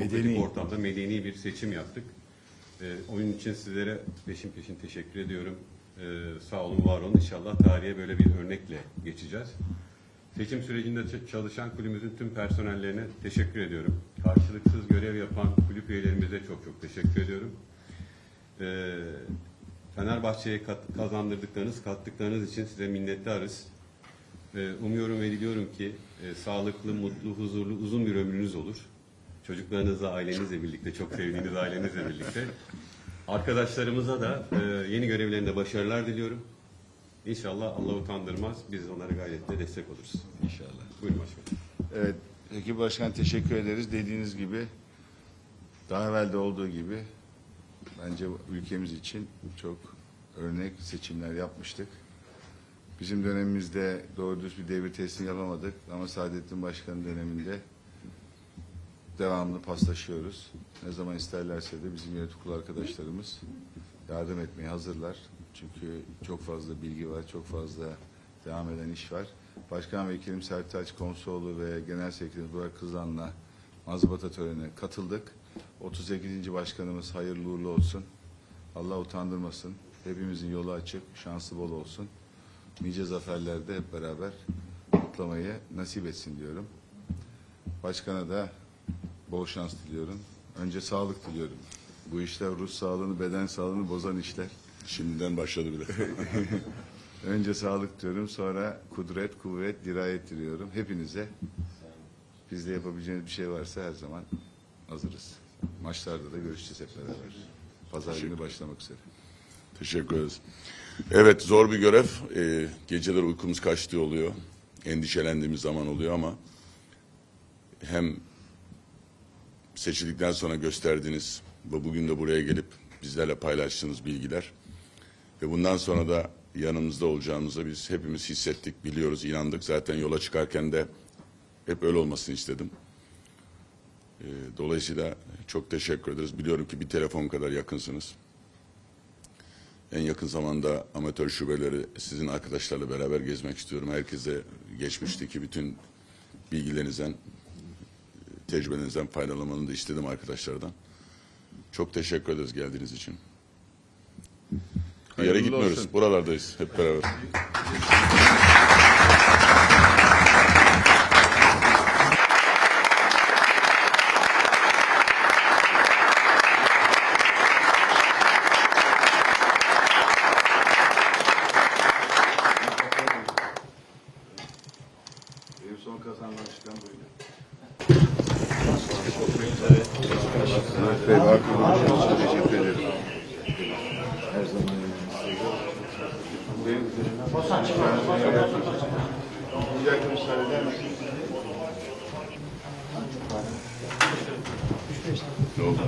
demokratik Medeni. ortamda medeni bir seçim yaptık. Ee, onun için sizlere peşin peşin teşekkür ediyorum. Ee, sağ olun, var olun. İnşallah tarihe böyle bir örnekle geçeceğiz. Seçim sürecinde çalışan kulübümüzün tüm personellerine teşekkür ediyorum. Karşılıksız görev yapan kulüp üyelerimize çok çok teşekkür ediyorum. Ee, Fenerbahçe'ye kazandırdıklarınız, kattıklarınız için size minnettarız. Umuyorum ve diliyorum ki e, sağlıklı, mutlu, huzurlu, uzun bir ömrünüz olur. Çocuklarınızla, ailenizle birlikte, çok sevdiğiniz ailenizle birlikte. Arkadaşlarımıza da e, yeni görevlerinde başarılar diliyorum. İnşallah Allah utandırmaz. Biz onlara gayretle destek oluruz. İnşallah. Buyurun başkanım. Evet, Ekip Başkan teşekkür ederiz. Dediğiniz gibi daha evvel de olduğu gibi bence ülkemiz için çok örnek seçimler yapmıştık. Bizim dönemimizde doğru düz bir devir teslim yapamadık ama Saadettin Başkan döneminde devamlı paslaşıyoruz. Ne zaman isterlerse de bizim yönetim kurulu arkadaşlarımız yardım etmeye hazırlar. Çünkü çok fazla bilgi var, çok fazla devam eden iş var. Başkan Vekilim Sertaç Komsoğlu ve Genel Sekreterimiz Burak Kızan'la mazbata törenine katıldık. 38. Başkanımız hayırlı uğurlu olsun. Allah utandırmasın. Hepimizin yolu açık, şansı bol olsun. Nice zaferlerde hep beraber kutlamayı nasip etsin diyorum. Başkana da bol şans diliyorum. Önce sağlık diliyorum. Bu işler ruh sağlığını, beden sağlığını bozan işler. Şimdiden başladı bile. Önce sağlık diyorum, sonra kudret, kuvvet, dirayet diliyorum. Hepinize bizde yapabileceğiniz bir şey varsa her zaman hazırız. Maçlarda da görüşeceğiz hep beraber. Pazar günü başlamak üzere. Teşekkür ederiz. Evet zor bir görev. Ee, geceler uykumuz kaçtığı oluyor. Endişelendiğimiz zaman oluyor ama hem seçildikten sonra gösterdiğiniz ve bugün de buraya gelip bizlerle paylaştığınız bilgiler ve bundan sonra da yanımızda olacağımızı biz hepimiz hissettik, biliyoruz, inandık. Zaten yola çıkarken de hep öyle olmasını istedim. Ee, dolayısıyla çok teşekkür ederiz. Biliyorum ki bir telefon kadar yakınsınız. En yakın zamanda amatör şubeleri sizin arkadaşlarla beraber gezmek istiyorum. Herkese geçmişteki bütün bilgilerinizden, tecrübenizden faydalanmanı da istedim arkadaşlardan. Çok teşekkür ederiz geldiğiniz için. Bir yere gitmiyoruz. olsun. Buralardayız hep beraber. Benim son kazanan başkan buydu. Evet Bey, var konuşuyoruz. Teşekkür ederim. Her zaman Benim Bir dakika müsaade eder misiniz? Ne oldu?